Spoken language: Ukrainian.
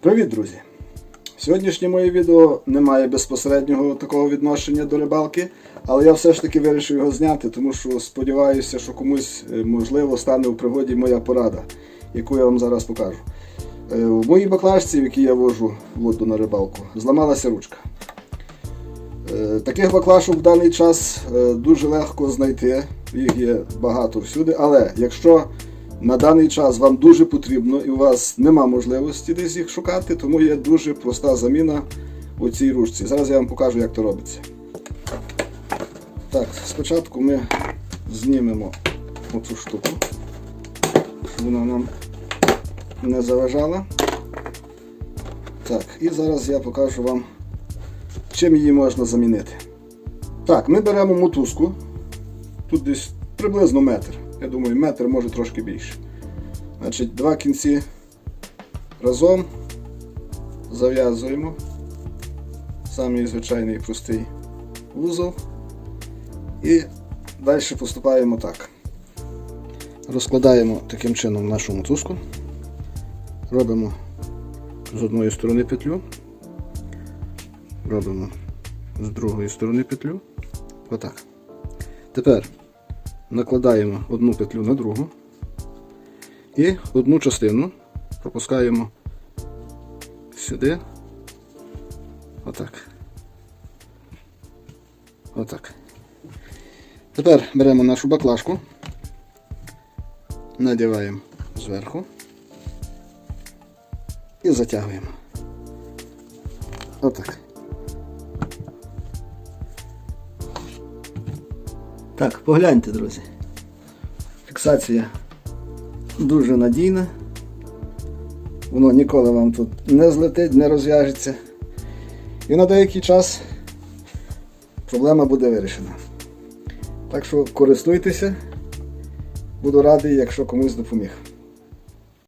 Привіт, друзі! Сьогоднішнє моє відео не має безпосереднього такого відношення до рибалки, але я все ж таки вирішив його зняти, тому що сподіваюся, що комусь е, можливо стане в пригоді моя порада, яку я вам зараз покажу. Е, В моїй баклажці, в якій я вожу воду на рибалку, зламалася ручка. Е, Таких баклашок в даний час дуже легко знайти, їх є багато всюди, але якщо на даний час вам дуже потрібно і у вас нема можливості десь їх шукати, тому є дуже проста заміна у цій ручці. Зараз я вам покажу, як то робиться. Так, спочатку ми знімемо оцю штуку, щоб вона нам не заважала. Так, і зараз я покажу вам, чим її можна замінити. Так, ми беремо мотузку. Тут десь приблизно метр. Я думаю, метр може трошки більше. Значить, два кінці разом зав'язуємо. Самий звичайний простий вузол. І далі поступаємо так. Розкладаємо таким чином нашу мотузку. Робимо з одної сторони петлю. Робимо з другої сторони петлю. Отак. Тепер накладаємо одну петлю на другу і одну частину пропускаємо сюди. Отак. Отак. Тепер беремо нашу баклажку, надіваємо зверху і затягуємо. Отак. Так, погляньте, друзі. Фіксація дуже надійна. Воно ніколи вам тут не злетить, не розв'яжеться. І на деякий час проблема буде вирішена. Так що користуйтеся. Буду радий, якщо комусь допоміг.